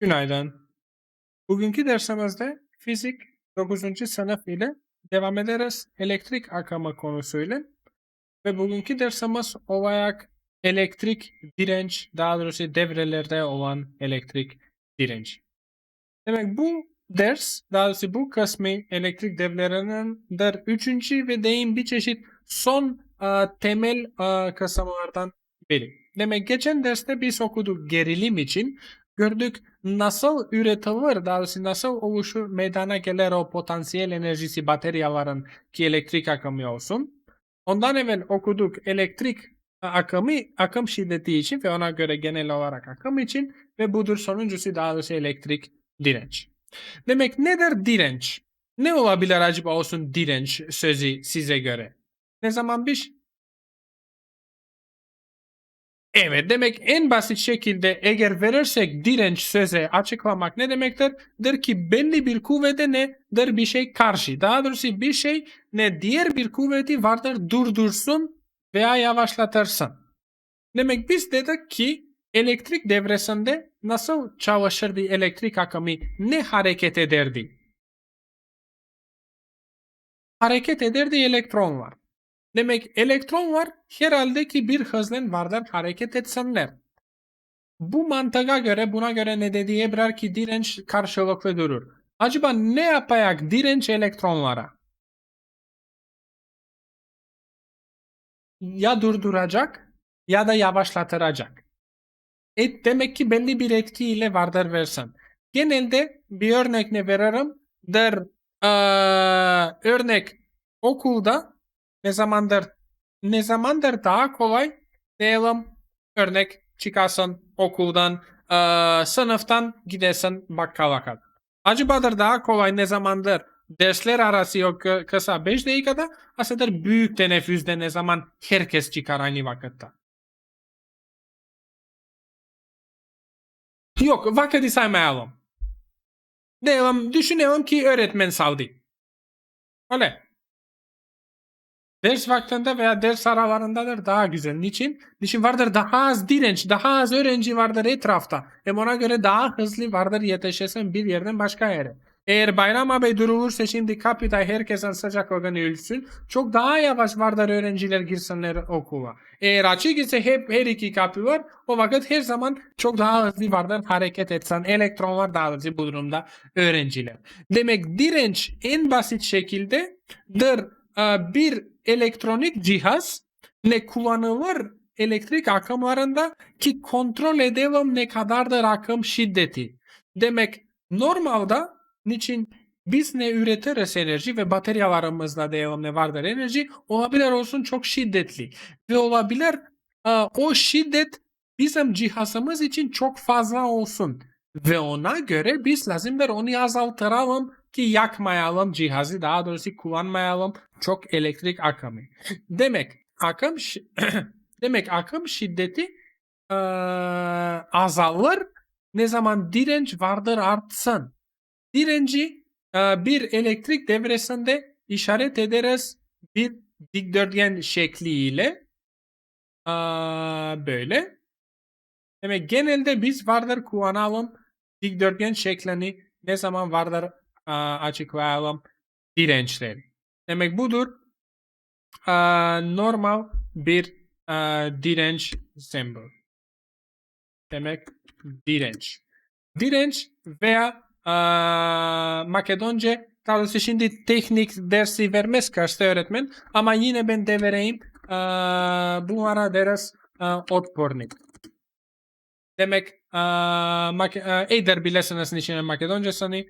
Günaydın. Bugünkü dersimizde fizik 9. sınıf ile devam ederiz elektrik akımı konusuyla. Ve bugünkü dersimiz olarak elektrik direnç, daha doğrusu devrelerde olan elektrik direnç. Demek bu ders, daha doğrusu bu kısmı elektrik devrelerindendir. Üçüncü ve deyim bir çeşit son e, temel e, kısımlardan biri. Demek geçen derste biz okuduk gerilim için gördük nasıl üretilir, daha doğrusu nasıl oluşur meydana gelir o potansiyel enerjisi bataryaların ki elektrik akımı olsun. Ondan evvel okuduk elektrik akımı akım şiddeti için ve ona göre genel olarak akım için ve budur sonuncusu daha doğrusu elektrik direnç. Demek nedir direnç? Ne olabilir acaba olsun direnç sözü size göre? Ne zaman bir Evet demek en basit şekilde eğer verirsek direnç söze açıklamak ne demektir? Der ki belli bir kuvvete ne? Der bir şey karşı. Daha doğrusu bir şey ne diğer bir kuvveti vardır durdursun veya yavaşlatırsın. Demek biz dedik ki elektrik devresinde nasıl çalışır bir elektrik akımı ne hareket ederdi? Hareket ederdi elektron var. Demek elektron var herhalde ki bir hızla vardır hareket etsinler. Bu mantığa göre buna göre ne dediği birer ki direnç karşılıklı durur. Acaba ne yapayak direnç elektronlara? Ya durduracak ya da yavaşlatacak. Et demek ki belli bir etkiyle vardır versen. Genelde bir örnek ne veririm? Der eee, örnek okulda ne zamandır ne zamandır daha kolay diyelim örnek çıkarsın okuldan eee, sınıftan gidesin bakkala kadar. Acıbadır daha kolay ne zamandır dersler arası yok kı- kısa 5 dakikada aslında büyük teneffüste ne zaman herkes çıkar aynı vakitte. Yok vakiti saymayalım. Diyelim düşünelim ki öğretmen saldı. Öyle. Ders vaktinde veya ders aralarındadır daha güzel. Niçin? Niçin vardır daha az direnç, daha az öğrenci vardır etrafta. Hem ona göre daha hızlı vardır yetişesin bir yerden başka yere. Eğer Bayram abi durulursa şimdi kapıda herkesin sıcaklığını ölçsün. Çok daha yavaş vardır öğrenciler girsinler okula. Eğer açık ise hep her iki kapı var. O vakit her zaman çok daha hızlı vardır hareket etsen. Elektronlar hızlı bu durumda öğrenciler. Demek direnç en basit şekilde dır e, bir elektronik cihaz ne kullanılır elektrik akımlarında ki kontrol edelim ne kadardır akım şiddeti. Demek normalde niçin biz ne üretiriz enerji ve bataryalarımızda diyelim ne vardır enerji olabilir olsun çok şiddetli ve olabilir e, o şiddet bizim cihazımız için çok fazla olsun ve ona göre biz lazımdır onu azaltıralım ki yakmayalım cihazı daha doğrusu kullanmayalım çok elektrik akımı. Demek akım demek akım şiddeti eee, azalır ne zaman direnç vardır artsın. Direnci eee, bir elektrik devresinde işaret ederiz bir dikdörtgen şekliyle eee, böyle. Demek genelde biz vardır kullanalım dikdörtgen şeklini ne zaman vardır açıklayalım dirençleri. Demek budur normal bir direnç sembol. Demek direnç. Direnç veya Makedonca daha şimdi teknik dersi vermez karşı öğretmen ama yine ben de vereyim bunlara deriz otpornik. Demek Eder bilesiniz niçin Makedoncasını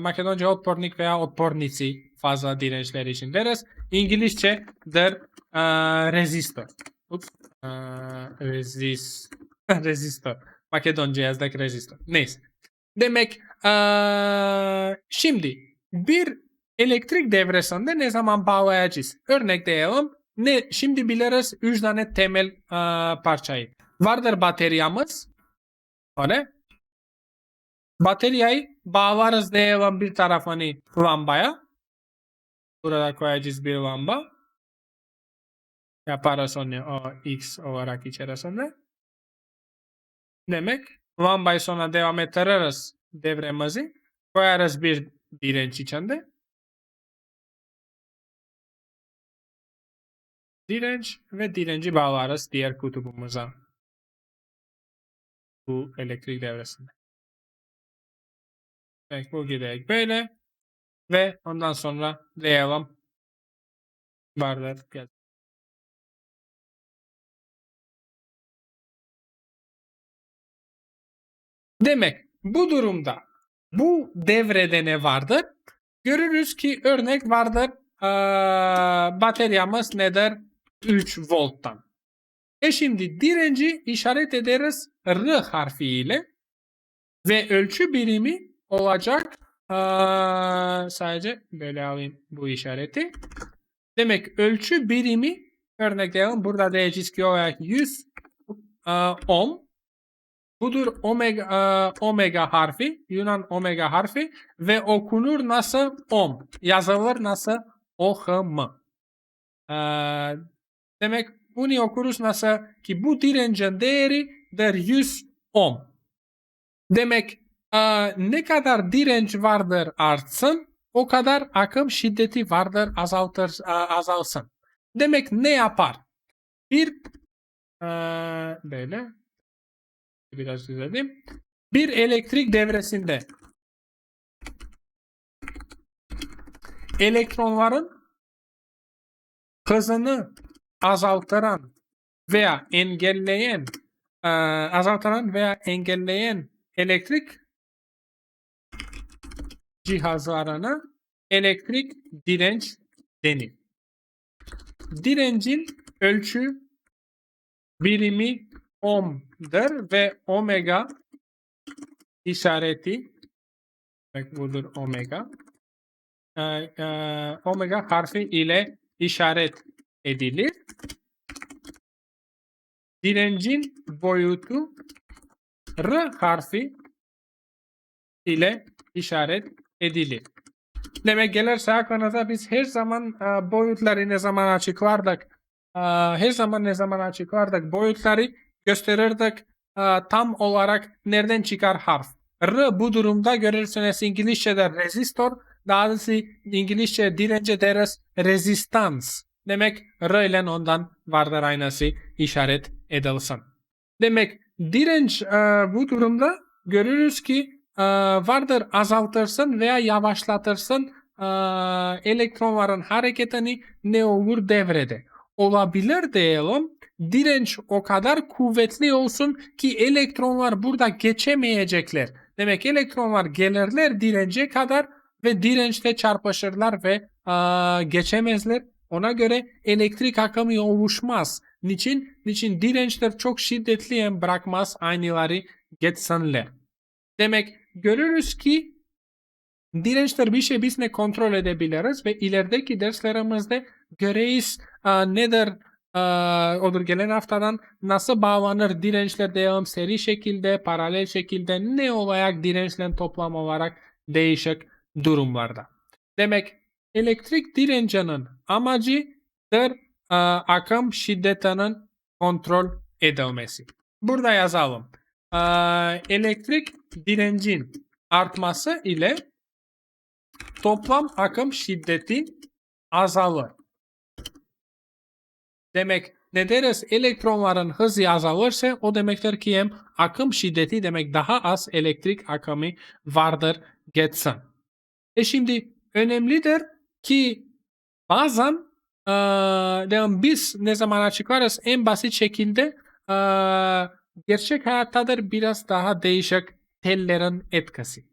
Makedonca otpornik veya otpornici fazla dirençler için deriz. İngilizce der resistor. Ups. Resist resistor. Makedonca yazdık resistor. Neyse. Demek şimdi bir elektrik devresinde ne zaman bağlayacağız? Örnek diyelim. Ne şimdi biliriz 3 tane temel parçayı. Vardır bataryamız. Öyle. Bataryayı bağlarız diyelim bir tarafını lambaya. Burada koyacağız bir lamba. Yaparız onu o X olarak içerisinde. Demek Lambayı sonra devam ettiririz devremizi. Koyarız bir direnç içinde. Direnç ve direnci bağlarız diğer kutubumuza. Bu elektrik devresinde. Evet, bu giderek böyle. Ve ondan sonra devam vardır. Demek bu durumda bu devrede ne vardır? Görürüz ki örnek vardır. Ee, bataryamız nedir? 3 volttan. E şimdi direnci işaret ederiz R harfi ile ve ölçü birimi olacak Aa, sadece böyle alayım bu işareti. Demek ölçü birimi örnekleyelim. Burada D çizgi olarak 100 aa, ohm. Budur omega, aa, omega harfi. Yunan omega harfi. Ve okunur nasıl ohm. Yazılır nasıl ohm. Aa, demek bunu okuruz nasıl ki bu direncin değeri der 100 ohm. Demek Aa, ne kadar direnç vardır artsın o kadar akım şiddeti vardır azaltır aa, azalsın. Demek ne yapar? Bir aa, böyle biraz düzelteyim. Bir elektrik devresinde elektronların hızını azaltıran veya engelleyen aa, azaltıran veya engelleyen elektrik cihazlarına elektrik direnç denir. Direncin ölçü birimi ohm'dır ve omega işareti bak budur omega ee, e, omega harfi ile işaret edilir. Direncin boyutu R harfi ile işaret edilir. Demek gelirse aklınıza biz her zaman e, boyutları ne zaman açıklardık, e, her zaman ne zaman açıklardık boyutları gösterirdik e, tam olarak nereden çıkar harf. R bu durumda görürsünüz İngilizce'de resistor, daha doğrusu İngilizce dirence deriz resistans. Demek R ile ondan vardır aynası işaret edilsin. Demek direnç e, bu durumda görürüz ki e, vardır azaltırsın veya yavaşlatırsın e, elektronların hareketini ne olur devrede. Olabilir diyelim direnç o kadar kuvvetli olsun ki elektronlar burada geçemeyecekler. Demek elektronlar gelirler dirence kadar ve dirençte çarpışırlar ve e, geçemezler. Ona göre elektrik akımı oluşmaz. Niçin? Niçin dirençler çok şiddetli bırakmaz aynıları geçsinler. Demek görürüz ki dirençler bir şey biz ne kontrol edebiliriz ve ilerideki derslerimizde göreyiz uh, nedir uh, odur gelen haftadan nasıl bağlanır dirençler devam seri şekilde paralel şekilde ne olarak dirençlerin toplam olarak değişik durumlarda. Demek elektrik direncinin amacıdır akım şiddetinin kontrol edilmesi. Burada yazalım. Uh, elektrik direncin artması ile toplam akım şiddeti azalır. Demek ne deriz? Elektronların hızı azalırsa o demektir ki hem akım şiddeti demek daha az elektrik akımı vardır geçsin. E şimdi önemlidir ki bazen e, biz ne zaman açıklarız en basit şekilde e, gerçek hayattadır biraz daha değişik tellerin etkisi.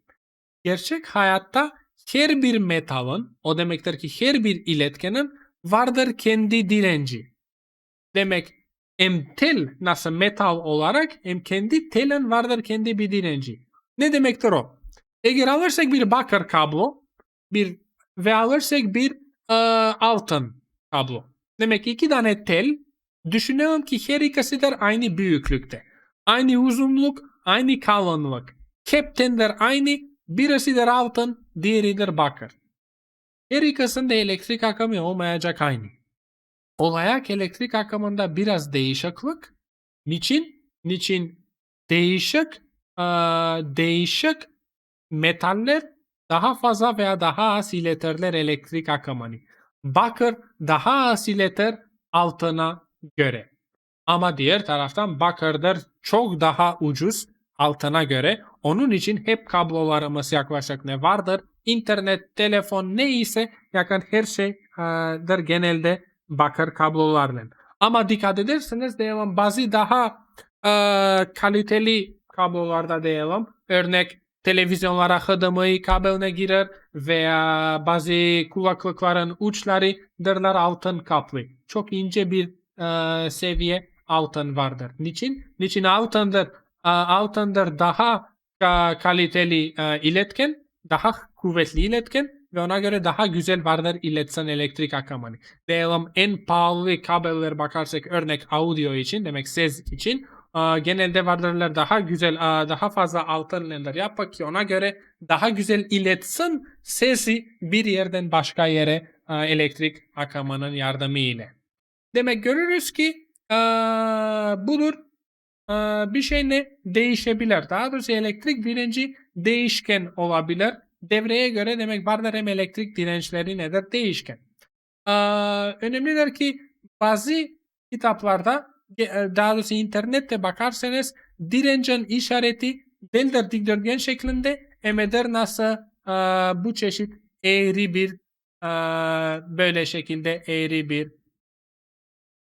Gerçek hayatta her bir metalın, o demektir ki her bir iletkenin vardır kendi direnci. Demek hem tel nasıl metal olarak hem kendi telin vardır kendi bir direnci. Ne demektir o? Eğer alırsak bir bakır kablo bir ve alırsak bir e, altın kablo. Demek iki tane tel düşünelim ki her ikisi de aynı büyüklükte. Aynı uzunluk, aynı kalınlık. Keptenler aynı, birisidir altın, diğeridir bakır. Her ikisinde elektrik akımı olmayacak aynı. Olayak elektrik akımında biraz değişiklik. Niçin? Niçin değişik e, değişik metaller daha fazla veya daha az iletirler elektrik akımını. Bakır daha az iletir altına göre. Ama diğer taraftan bakırdır çok daha ucuz altına göre. Onun için hep kablolarımız yaklaşık ne vardır? İnternet, telefon neyse yakın her şeydir genelde bakır kablolarla. Ama dikkat ederseniz diyelim bazı daha e, kaliteli kablolarda diyelim. Örnek televizyonlara HDMI kabeline girer veya bazı kulaklıkların uçları dırlar altın kaplı. Çok ince bir e, seviye altın vardır. Niçin? Niçin altındır? E, altındır daha e, kaliteli e, iletken, daha kuvvetli iletken ve ona göre daha güzel vardır iletsen elektrik akımını. Diyelim en pahalı kablolar bakarsak örnek audio için demek ses için genelde vardırlar daha güzel daha fazla altınlar yapar ki ona göre daha güzel iletsin sesi bir yerden başka yere elektrik akımının yardımı ile. Demek görürüz ki budur bir şey ne değişebilir. Daha doğrusu elektrik direnci değişken olabilir. Devreye göre demek vardır hem elektrik dirençleri nedir? Değişken. E, önemlidir ki bazı kitaplarda daha doğrusu internette bakarsanız direncin işareti deldir dikdörtgen şeklinde emedir nasıl e, bu çeşit eğri bir e, böyle şekilde eğri bir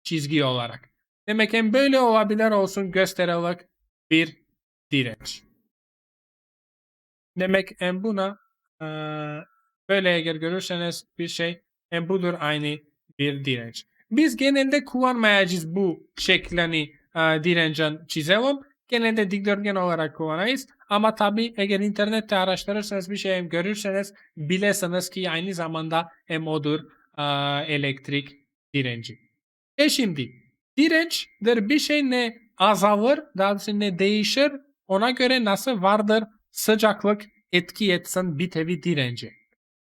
çizgi olarak. Demek hem böyle olabilir olsun gösterilik bir direnç. Demek hem buna e, böyle eğer görürseniz bir şey hem budur aynı bir direnç. Biz genelde kullanmayacağız bu şeklini e, direncin çizelim. Genelde dikdörtgen olarak kullanayız. Ama tabi eğer internette araştırırsanız bir şey görürseniz bilesiniz ki aynı zamanda hem odur e, elektrik direnci. E şimdi dirençtir bir şey ne azalır, daha doğrusu ne değişir ona göre nasıl vardır sıcaklık etki etsin bir tevi direnci.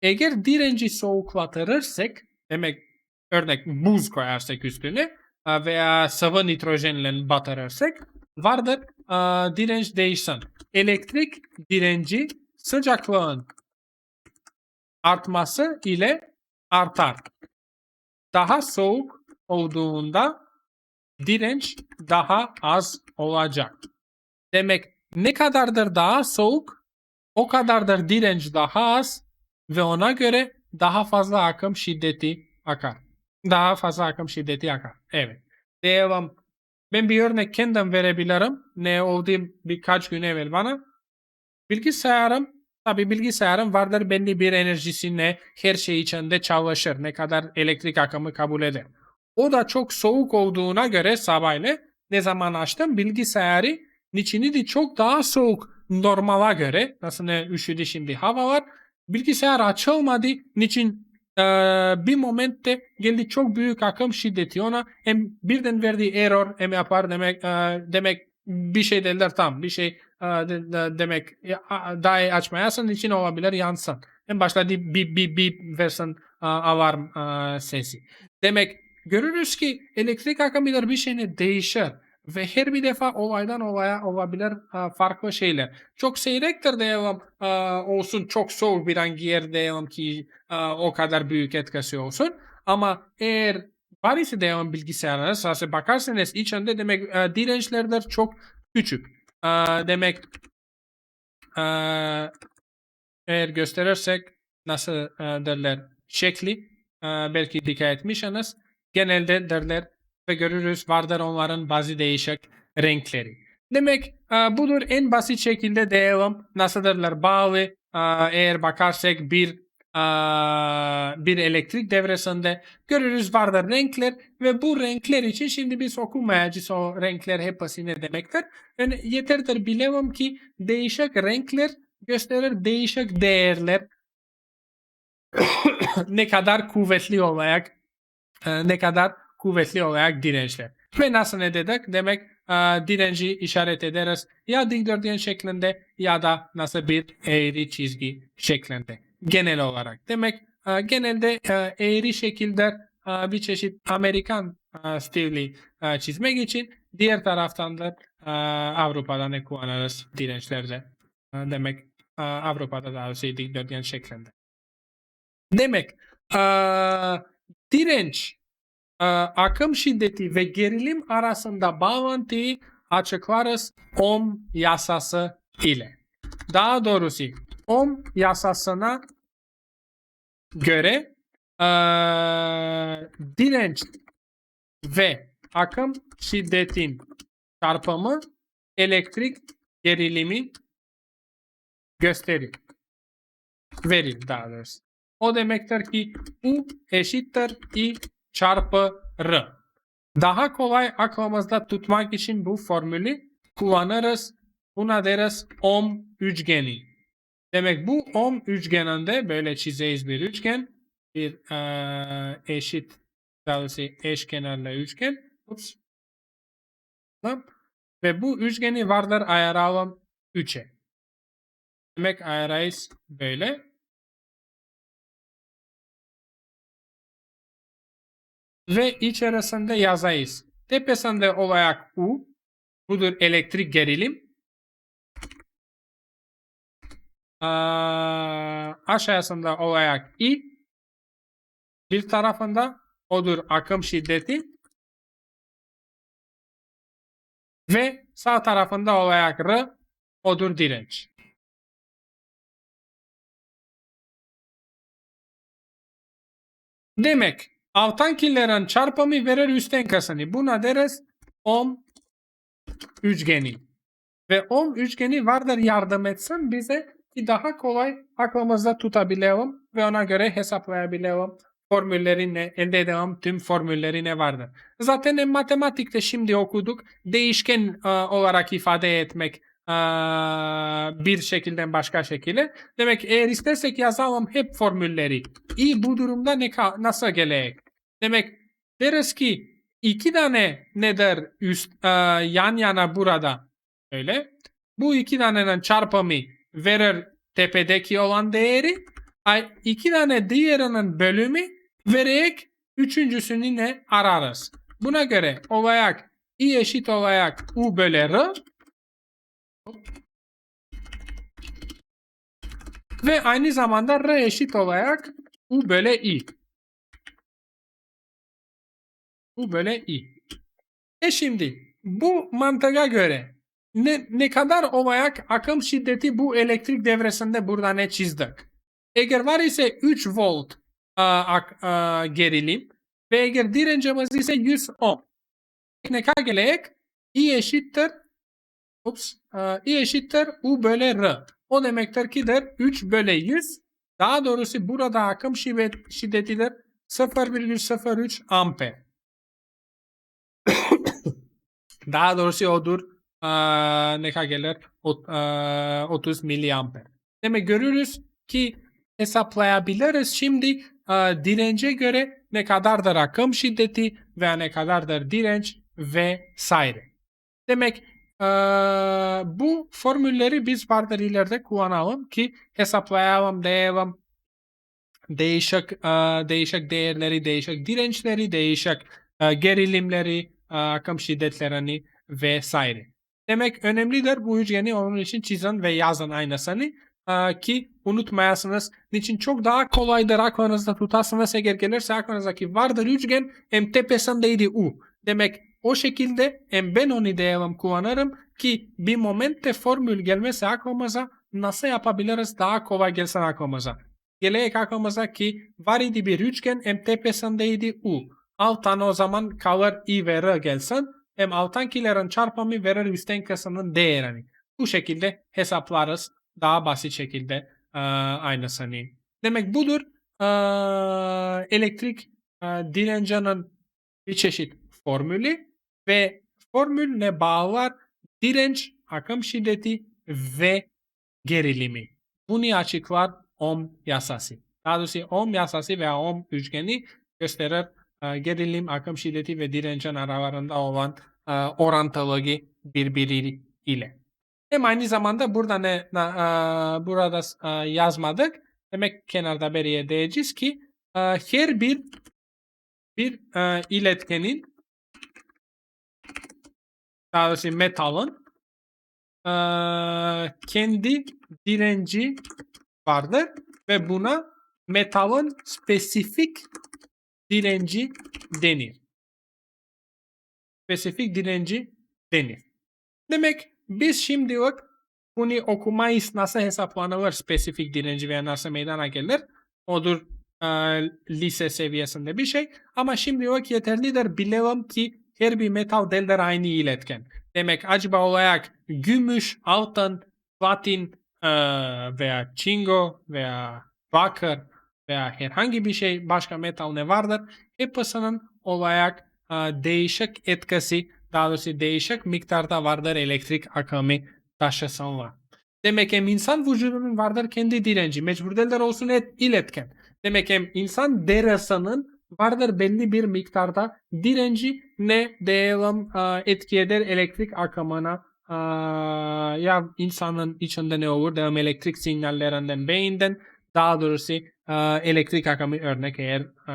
Eğer direnci soğuklatırırsak demek örnek buz koyarsak üstüne e, veya sıvı nitrojenle batırırsak vardır e, direnç değişsin. Elektrik direnci sıcaklığın artması ile artar. Daha soğuk olduğunda direnç daha az olacak. Demek ne kadardır daha soğuk o kadardır direnç daha az ve ona göre daha fazla akım şiddeti akar. Daha fazla akım şiddeti akar. Evet. Devam. Ben bir örnek kendim verebilirim. Ne oldu birkaç gün evvel bana. Bilgisayarım Tabi bilgisayarın vardır belli bir enerjisine her şey içinde çalışır. Ne kadar elektrik akımı kabul eder. O da çok soğuk olduğuna göre sabahleyin ne zaman açtım bilgisayarı içini de çok daha soğuk normala göre. Nasıl ne üşüdü şimdi hava var. Bilgisayar açılmadı. Niçin ee, bir momentte geldi çok büyük akım şiddeti ona hem birden verdiği error hem yapar demek e, demek bir şey derler tam bir şey e, de, de, demek e, daha açmayasın için olabilir yansın. En başta bir bir, bir versin e, alarm e, sesi. Demek görürüz ki elektrik akımıdır bir şeyine değişir ve her bir defa olaydan olaya olabilir farklı şeyler. Çok seyrektir diyelim olsun çok soğuk bir hangi yer diyelim ki o kadar büyük etkisi olsun. Ama eğer Paris'e diyelim bilgisayarlara sırası bakarsanız içinde demek dirençlerdir çok küçük. Demek eğer gösterirsek nasıl derler şekli belki dikkat etmişsiniz. Genelde derler ve görürüz vardır onların bazı değişik renkleri. Demek e, budur en basit şekilde diyelim nasıldırlar bağlı e, eğer bakarsak bir e, bir elektrik devresinde görürüz vardır renkler ve bu renkler için şimdi biz okumayacağız o renkler hepsi ne demektir. Yani yeterdir bilemem ki değişik renkler gösterir değişik değerler ne kadar kuvvetli olarak ne kadar kuvvetli olarak dirençler. Ve nasıl ne dedik? Demek e, direnci işaret ederiz ya dikdörtgen şeklinde ya da nasıl bir eğri çizgi şeklinde genel olarak. Demek e, genelde e, eğri şekilde e, bir çeşit Amerikan e, stilli e, çizmek için Diğer taraftan da e, Avrupa'da ne kullanırız dirençlerde. E, demek e, Avrupa'da daha şey dikdörtgen şeklinde. Demek e, direnç, akım şiddeti ve gerilim arasında bağlantıyı açıklarız Ohm yasası ile. Daha doğrusu Ohm yasasına göre e, direnç ve akım şiddetin çarpımı elektrik gerilimi gösterir. Verir daha doğrusu. O demektir ki U eşittir I çarpı R. Daha kolay aklımızda tutmak için bu formülü kullanırız. Buna deriz ohm üçgeni. Demek bu ohm üçgeninde böyle çizeyiz bir üçgen. Bir eee, eşit doğrusu eşkenarlı üçgen. Ups. Ve bu üçgeni vardır ayıralım 3'e. Demek ayırayız böyle. Ve içerisinde yazayız. Tepesinde olarak U. Budur elektrik gerilim. Aa, aşağısında olarak I. Bir tarafında odur akım şiddeti. Ve sağ tarafında olarak R odur direnç. Demek alttakilerin çarpımı verir üstten kasanı. Buna deriz ohm üçgeni. Ve ohm üçgeni vardır yardım etsin bize ki daha kolay aklımızda tutabilelim ve ona göre hesaplayabilelim formülleri ne, elde edelim tüm formülleri ne vardır. Zaten en matematikte şimdi okuduk değişken e, olarak ifade etmek e, bir şekilden başka şekilde. Demek eğer istersek yazalım hep formülleri. İyi bu durumda ne nasıl gelecek? Demek deriz ki iki tane nedir üst e, yan yana burada öyle. Bu iki tanenin çarpımı verir tepedeki olan değeri. Ay, iki tane diğerinin bölümü vererek üçüncüsünü ne ararız. Buna göre olarak i eşit olarak u bölü r ve aynı zamanda r eşit olarak u bölü i. U bölü i. E şimdi bu mantığa göre ne, ne kadar olarak akım şiddeti bu elektrik devresinde burada ne çizdik? Eğer var ise 3 volt a, a, gerilim ve eğer direncimiz ise 100 ohm. Ne kadar gelecek? I eşittir ups, a, I eşittir U bölü R. O demektir ki der 3 bölü 100. Daha doğrusu burada akım şiddet, şiddetidir 0,03 amper. Daha doğrusu odur aa, ne kadar gelir? Aa, 30 miliamper. Demek görürüz ki hesaplayabiliriz şimdi aa, dirence göre ne kadardır akım şiddeti ve ne kadardır direnç ve saire. Demek aa, bu formülleri biz vardır ileride kullanalım ki hesaplayalım, diyelim değişik aa, değişik değerleri, değişik dirençleri, değişik aa, gerilimleri, akım şiddetlerini vesaire. Demek önemlidir bu üçgeni onun için çizin ve yazın aynısını aa, ki unutmayasınız. Niçin çok daha kolaydır aklınızda tutasınız eğer gelirse aklınızdaki vardır üçgen hem tepesindeydi U. Demek o şekilde hem ben onu diyelim kullanırım ki bir momentte formül gelmesi aklımıza nasıl yapabiliriz daha kolay gelsin aklımıza. Geleyek aklımıza ki var idi bir üçgen hem tepesindeydi U. Alttan o zaman kalır I ve R gelsin. Hem alttankilerin çarpımı verir üstten kısmının değerini. Bu şekilde hesaplarız. Daha basit şekilde e, aynısını. Demek budur e, elektrik e, direncinin bir çeşit formülü ve formülle bağlar direnç, akım şiddeti ve gerilimi. Bunu açıklar Ohm yasası. Daha doğrusu Ohm yasası veya Ohm üçgeni gösterir gerilim, akım şiddeti ve direncin aralarında olan e, orantılığı birbiri ile. Hem aynı zamanda burada ne e, burada e, yazmadık. Demek kenarda bir yere diyeceğiz ki her bir bir iletkenin daha doğrusu metalın kendi direnci vardır ve buna metalın spesifik direnci denir. Spesifik direnci denir. Demek biz şimdi bak bunu okumayız nasıl hesaplanır spesifik direnci veya nasıl meydana gelir. Odur e, lise seviyesinde bir şey. Ama şimdi bak yeterlidir bilelim ki her bir metal değildir aynı iletken. Demek acaba olarak gümüş, altın, platin e, veya çingo veya bakır veya herhangi bir şey başka metal ne vardır? Hepsinin olarak e, değişik etkisi daha doğrusu değişik miktarda vardır elektrik akımı taşısanlar. Demek hem insan vücudunun vardır kendi direnci. Mecbur değiller olsun et, iletken. Demek hem insan derisinin vardır belli bir miktarda direnci ne diyelim e, etki eder elektrik akımına e, ya insanın içinde ne olur diyelim elektrik sinyallerinden beyinden daha doğrusu elektrik akımı örnek eğer e,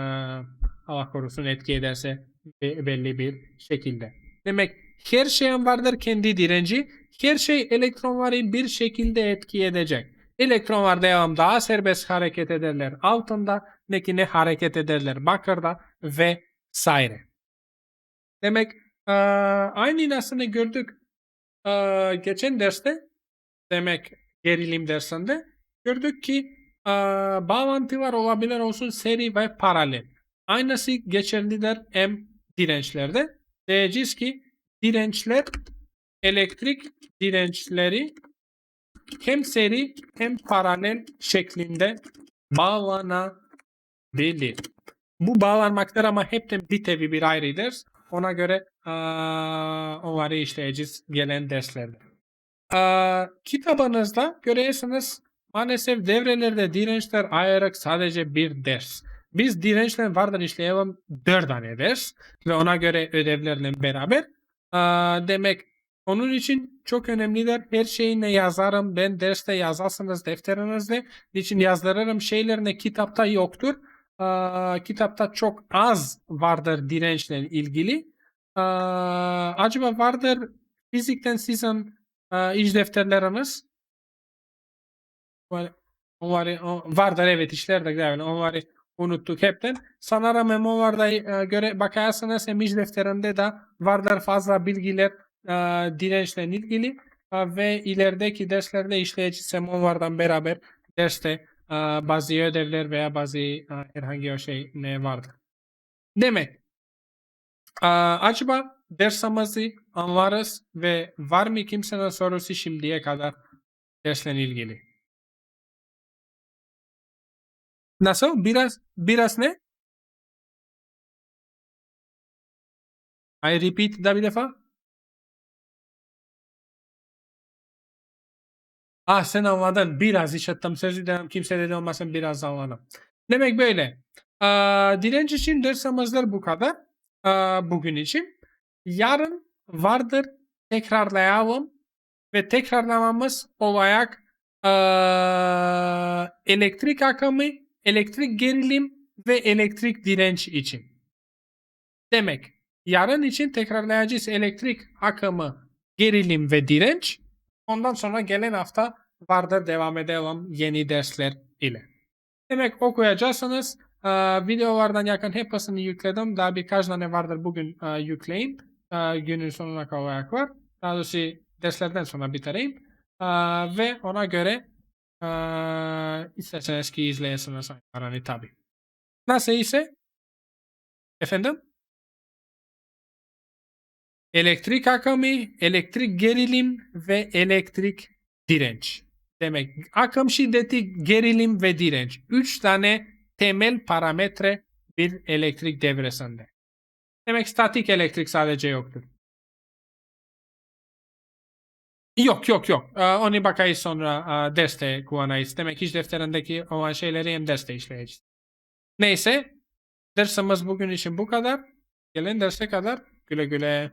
Allah korusun etki ederse be- belli bir şekilde. Demek her şeyin vardır kendi direnci. Her şey elektronları bir şekilde etki edecek. Elektronlar devam daha serbest hareket ederler altında ne ki ne hareket ederler bakırda ve saire. Demek eee, aynı aslında gördük eee, geçen derste demek gerilim dersinde gördük ki eee, bağlantılar olabilir olsun seri ve paralel. Aynısı geçerlidir hem dirençlerde. Diyeceğiz ki dirençler elektrik dirençleri hem seri hem paralel şeklinde bağlanabilir. Bu bağlanmaklar ama hepten bir tevi bir ayrı ders. Ona göre aa, onları işleyeceğiz gelen derslerde. Aa, kitabınızda görüyorsunuz maalesef devrelerde dirençler ayırık sadece bir ders. Biz dirençler vardır işleyelim 4 tane ders ve ona göre ödevlerle beraber. Demek onun için çok önemlidir. Her şeyini yazarım. Ben derste yazarsınız defterinizde. Niçin yazdırırım şeylerine kitapta yoktur. Aa, kitapta çok az vardır dirençle ilgili. Aa, acaba vardır fizikten sizin aa, iş defterleriniz? Var- Onları, o- vardır evet işlerde yani onları unuttuk hepten. Sanırım hem onlarda e, göre bakarsınız hem defterinde de vardır fazla bilgiler e, dirençle ilgili e, ve ilerideki derslerde işleyeceğiz hem beraber derste e, bazı ödevler veya bazı herhangi bir şey ne vardır. Demek e, acaba dersimizi anlarız ve var mı kimsenin sorusu şimdiye kadar dersle ilgili? Nasıl? Biraz biraz ne? I repeat da bir defa. Ah sen anladın. Biraz işittim. Sözü dedim. Kimse dedi olmasın biraz anladım. Demek böyle. Aa, direnç için dersimizler bu kadar. Aa, bugün için. Yarın vardır. Tekrarlayalım. Ve tekrarlamamız olarak aa, elektrik akımı, elektrik gerilim ve elektrik direnç için. Demek yarın için tekrarlayacağız elektrik akımı, gerilim ve direnç. Ondan sonra gelen hafta vardır devam edelim yeni dersler ile. Demek okuyacaksınız. Ee, videolardan yakın hepsini yükledim. Daha birkaç tane vardır bugün yükleyeyim. Ee, günün sonuna kadar var. Daha doğrusu derslerden sonra bitireyim. Ve ona göre e, isterseniz ki izleyesiniz aynı tabi. Nasıl ise? Efendim? Elektrik akımı, elektrik gerilim ve elektrik direnç. Demek akım şiddeti, gerilim ve direnç. Üç tane temel parametre bir elektrik devresinde. Demek statik elektrik sadece yoktur. Yok yok yok. Ee, onu bakayız sonra e, derste kullanayız. Demek iş defterindeki olan şeyleri hem derste işleyeceğiz. Neyse. Dersimiz bugün için bu kadar. Gelen derse kadar güle güle.